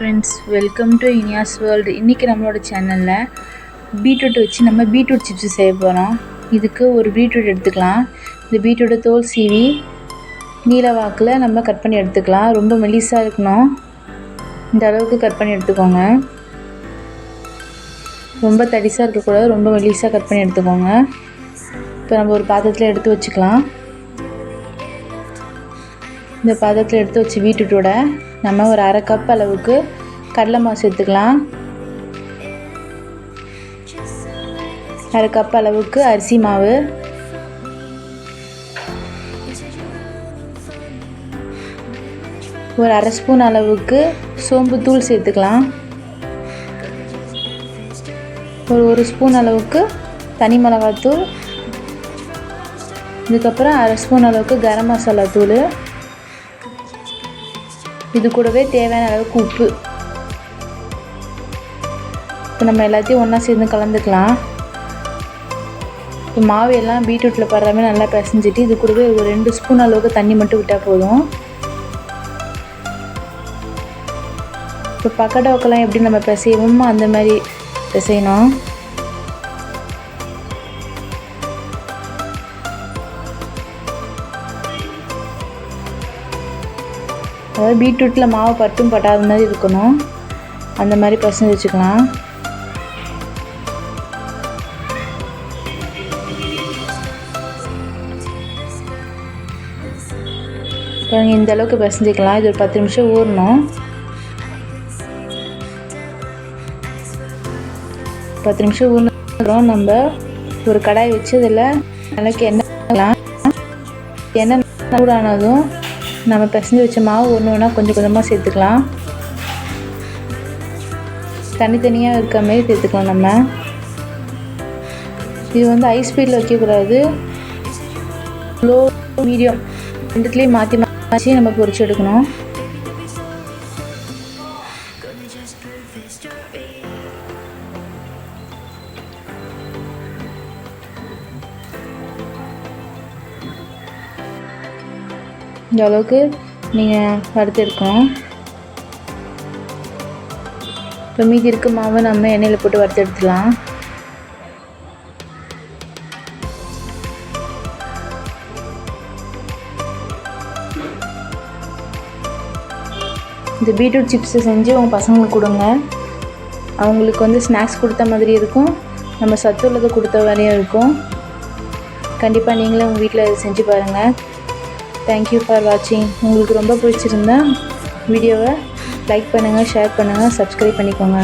Friends welcome to Iniyas world இன்றைக்கி நம்மளோட சேனலில் பீட்ரூட் வச்சு நம்ம பீட்ரூட் சிப்ஸ் செய்ய போகிறோம் இதுக்கு ஒரு பீட்ரூட் எடுத்துக்கலாம். இந்த பீட்ரூட்டை தோல் சீவி நீல வாக்கில் நம்ம கட் பண்ணி எடுத்துக்கலாம். ரொம்ப மெலிசாக இருக்கணும். இந்த அளவுக்கு கட் பண்ணி எடுத்துக்கோங்க. ரொம்ப தடிசாக இருக்கக்கூடாது ரொம்ப மெலிசாக கட் பண்ணி எடுத்துக்கோங்க. இப்போ நம்ம ஒரு பாத்திரத்தில் எடுத்து வச்சுக்கலாம். இந்த பதத்தில் எடுத்து வச்சு வீட்டுட்டோட நம்ம ஒரு அரை கப் அளவுக்கு கடலை மாவு சேர்த்துக்கலாம். அரை கப் அளவுக்கு அரிசி மாவு. ஒரு அரை ஸ்பூன் அளவுக்கு சோம்பு தூள் சேர்த்துக்கலாம். ஒரு ஒரு ஸ்பூன் அளவுக்கு தனி மிளகாத்தூள் இதுக்கப்புறம் அரை ஸ்பூன் அளவுக்கு கரம் மசாலா தூள். இது கூடவே தேவையான அளவுக்கு உப்பு. இப்போ நம்ம எல்லாத்தையும் ஒன்றா சேர்ந்து கலந்துக்கலாம். இப்போ மாவு எல்லாம் பீட்ரூட்டில் படுற மாதிரி நல்லா பிசைஞ்சிட்டு இது கூடவே ஒரு ரெண்டு ஸ்பூன் அளவுக்கு தண்ணி மட்டும் விட்டால் போதும். இப்போ பக்கடோக்கெல்லாம் எப்படி நம்ம பிசைவோமோ அந்த மாதிரி பிசையணும். அதாவது பீட்ரூட்டில் மாவு பட்டும் பட்டாத மாதிரி இருக்கணும். அந்த மாதிரி பசங்க வச்சுக்கலாம். இப்போ இந்த அளவுக்கு பிசைஞ்சிக்கலாம். இது ஒரு பத்து நிமிஷம் ஊறணும். பத்து நிமிஷம் ஊறினதுக்கப்புறம் நம்ம ஒரு கடாய் வச்சு அதில் நல்லா எண்ணெய் எண்ணெய் சூடானதும் நம்ம பிசைஞ்சு வச்ச மாவு ஒன்று ஒன்றா கொஞ்சம் கொஞ்சமாக சேர்த்துக்கலாம். தனித்தனியாக இருக்க மாதிரி சேர்த்துக்கலாம் நம்ம. இது வந்து ஹை ஸ்பீடில் வைக்கக்கூடாது. லோ மீடியம் ரெண்டுத்துலேயும் மாற்றி மாற்றி நம்ம பொறிச்சு எடுக்கணும். இந்த அளவுக்கு நீங்கள் வறுத்து எடுக்கணும் இப்போ மீதி இருக்க மாவை நம்ம எண்ணெயில் போட்டு வறுத்து எடுத்துக்கலாம் இந்த பீட்ரூட் சிப்ஸை செஞ்சு உங்கள் பசங்களுக்கு கொடுங்க. அவங்களுக்கு வந்து ஸ்நாக்ஸ் கொடுத்த மாதிரி இருக்கும். நம்ம சத்து உள்ளதை கொடுத்த மாதிரியும் இருக்கும். கண்டிப்பாக நீங்களும் உங்கள் வீட்டில் செஞ்சு பாருங்கள் தேங்க்யூ ஃபார் வாட்சிங் உங்களுக்கு ரொம்ப பிடிச்சிருந்தா வீடியோவை லைக் பண்ணுங்கள் ஷேர் பண்ணுங்கள் சப்ஸ்கிரைப் பண்ணிக்கோங்க.